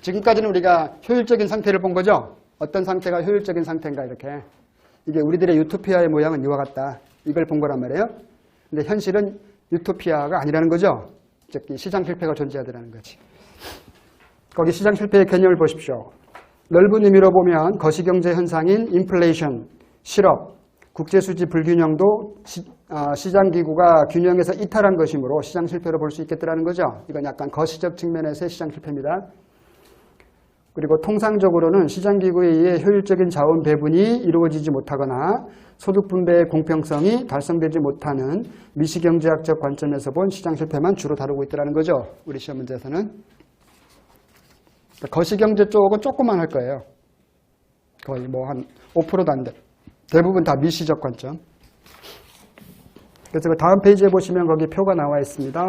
지금까지는 우리가 효율적인 상태를 본 거죠. 어떤 상태가 효율적인 상태인가 이렇게. 이게 우리들의 유토피아의 모양은 이와 같다. 이걸 본 거란 말이에요. 근데 현실은 유토피아가 아니라는 거죠. 즉 시장 실패가 존재하더라는 거지. 거기 시장 실패의 개념을 보십시오. 넓은 의미로 보면 거시경제 현상인 인플레이션, 실업, 국제수지 불균형도 시, 장 기구가 균형에서 이탈한 것이므로 시장 실패로 볼 수 있겠다라는 거죠. 이건 약간 거시적 측면에서의 시장 실패입니다. 그리고 통상적으로는 시장 기구에 의해 효율적인 자원 배분이 이루어지지 못하거나 소득 분배의 공평성이 달성되지 못하는 미시경제학적 관점에서 본 시장 실패만 주로 다루고 있다는 거죠. 우리 시험 문제에서는. 거시경제 쪽은 조금만 할 거예요. 거의 뭐 한 5%도 안 돼. 대부분 다 미시적 관점. 그래서 그 다음 페이지에 보시면 거기 표가 나와 있습니다.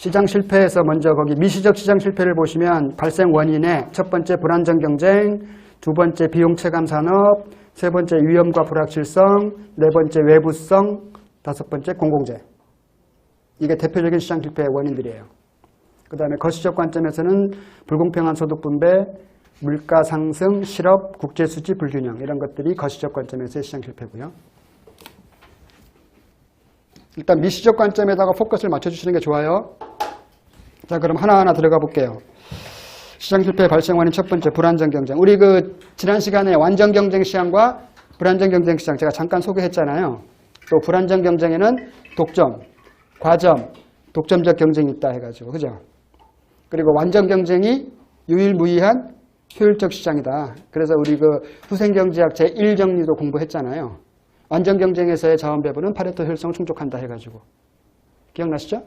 시장 실패에서 먼저 거기 미시적 시장 실패를 보시면 발생 원인에 첫 번째 불안정 경쟁, 두 번째 비용 체감 산업, 세 번째 위험과 불확실성, 네 번째 외부성, 다섯 번째 공공재. 이게 대표적인 시장 실패의 원인들이에요. 그 다음에 거시적 관점에서는 불공평한 소득 분배, 물가 상승, 실업, 국제 수지 불균형 이런 것들이 거시적 관점에서의 시장 실패고요. 일단 미시적 관점에다가 포커스를 맞춰주시는 게 좋아요. 자, 그럼 하나하나 들어가 볼게요. 시장 실패 발생 원인 첫 번째 불안정 경쟁. 우리 그 지난 시간에 완전 경쟁 시장과 불안정 경쟁 시장 제가 잠깐 소개했잖아요. 또 불안정 경쟁에는 독점, 과점, 독점적 경쟁이 있다 해가지고 그죠? 그리고 완전 경쟁이 유일무이한 효율적 시장이다. 그래서 우리 그 후생경제학 제1정리도 공부했잖아요. 완전 경쟁에서의 자원 배분은 파레토 효율성 충족한다 해가지고 기억나시죠?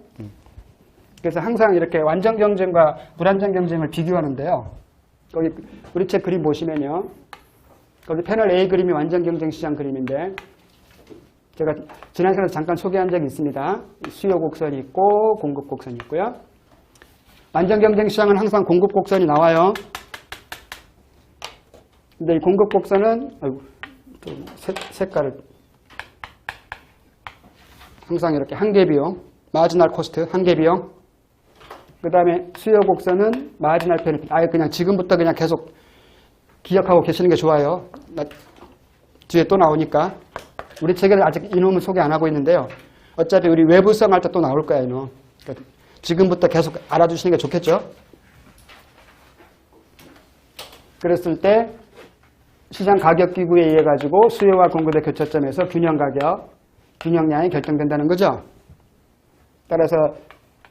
그래서 항상 이렇게 완전 경쟁과 불완전 경쟁을 비교하는데요. 거기 우리 책 그림 보시면요. 거기 패널 A 그림이 완전 경쟁 시장 그림인데 제가 지난 시간에 잠깐 소개한 적이 있습니다. 수요 곡선이 있고 공급 곡선이 있고요. 완전 경쟁 시장은 항상 공급 곡선이 나와요. 근데 이 공급 곡선은 아이고, 또 색, 색깔을 항상 이렇게 한계 비용, 마지널 코스트 한계 비용. 그 다음에 수요 곡선은 마지널 베네핏. 아예 그냥 지금부터 그냥 계속 기억하고 계시는 게 좋아요. 나 뒤에 또 나오니까. 우리 책에는 아직 이놈은 소개 안 하고 있는데요. 어차피 우리 외부성 할 때 또 나올 거야, 이놈. 그러니까 지금부터 계속 알아주시는 게 좋겠죠? 그랬을 때 시장 가격 기구에 의해 가지고 수요와 공급의 교차점에서 균형 가격, 균형량이 결정된다는 거죠. 따라서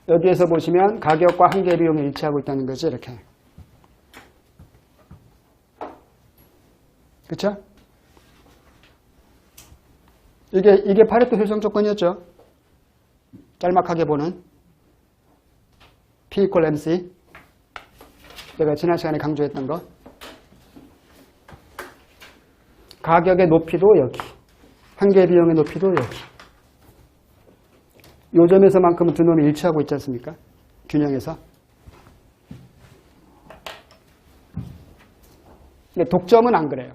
여기에서 보시면 가격과 한계 비용이 일치하고 있다는 거죠. 이렇게. 그렇죠? 이게 이게 파레토 효성 조건이었죠. 짤막하게 보는 P equal MC. 제가 지난 시간에 강조했던 거. 가격의 높이도 여기. 한계 비용의 높이도 여기. 요 점에서만큼은 두 놈이 일치하고 있지 않습니까? 균형에서. 근데 독점은 안 그래요.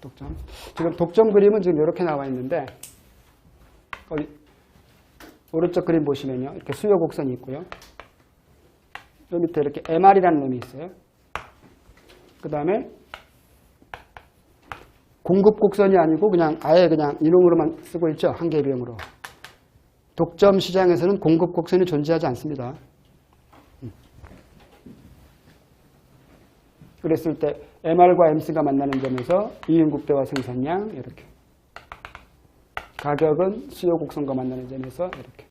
독점. 지금 독점 그림은 지금 이렇게 나와 있는데, 오른쪽 그림 보시면요. 이렇게 수요 곡선이 있고요. 요 밑에 이렇게 MR이라는 놈이 있어요. 그 다음에 공급 곡선이 아니고 그냥 아예 그냥 이놈으로만 쓰고 있죠. 한계 비용으로. 독점 시장에서는 공급 곡선이 존재하지 않습니다. 음. 그랬을 때 MR과 MC가 만나는 점에서 이윤국대와 생산량 이렇게 가격은 수요 곡선과 만나는 점에서 이렇게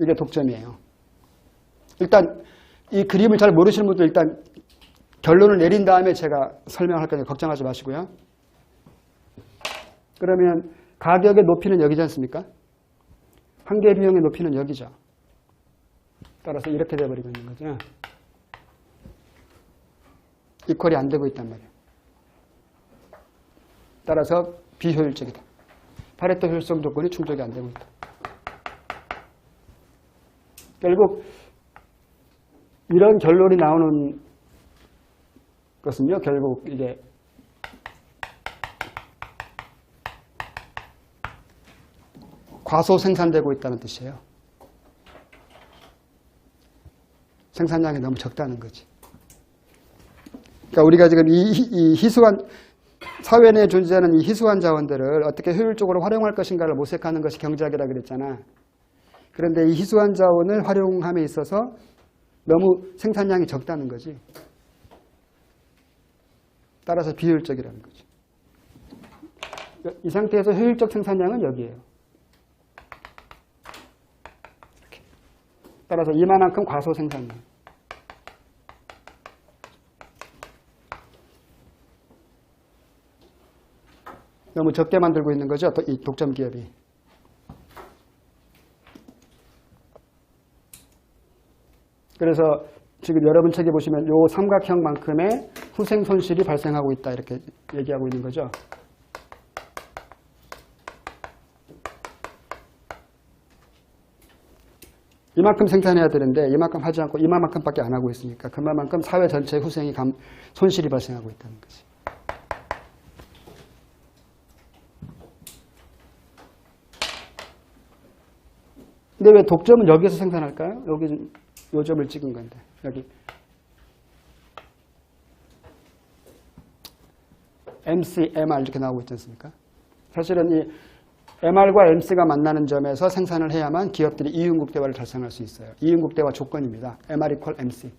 이게 독점이에요. 일단 이 그림을 잘 모르시는 분들 일단 결론을 내린 다음에 제가 설명할 거니까 걱정하지 마시고요. 그러면 가격의 높이는 여기지 않습니까? 한계 비용의 높이는 여기죠. 따라서 이렇게 돼버리고 있는 거죠. 이퀄이 안 되고 있단 말이에요. 따라서 비효율적이다. 파레토 효율성 조건이 충족이 안 되고 있다. 결국 이런 결론이 나오는 것은요, 결국 이게 과소 생산되고 있다는 뜻이에요. 생산량이 너무 적다는 거지. 그러니까 우리가 지금 이, 이 희소한 사회 내에 존재하는 이 희소한 자원들을 어떻게 효율적으로 활용할 것인가를 모색하는 것이 경제학이라 그랬잖아. 그런데 이 희소한 자원을 활용함에 있어서 너무 생산량이 적다는 거지. 따라서 비효율적이라는 거지. 이 상태에서 효율적 생산량은 여기에요. 이렇게. 따라서 이만큼 과소 생산량. 너무 적게 만들고 있는 거죠, 도- 이 독점 기업이. 그래서 지금 여러분 책에 보시면 요 삼각형만큼의 후생 손실이 발생하고 있다 이렇게 얘기하고 있는 거죠. 이만큼 생산해야 되는데 이만큼 하지 않고 이만큼밖에 안 하고 있으니까 그만큼 사회 전체 후생이 감, 손실이 발생하고 있다는 거지. 근데 왜 독점은 여기서 생산할까요? 여기 요 점을 찍은 건데 여기 MC, MR 이렇게 나오고 있지 않습니까? 사실은 이 MR과 MC가 만나는 점에서 생산을 해야만 기업들이 이윤국 대화를 달성할 수 있어요. 이윤국 대화 조건입니다. MR equal MC.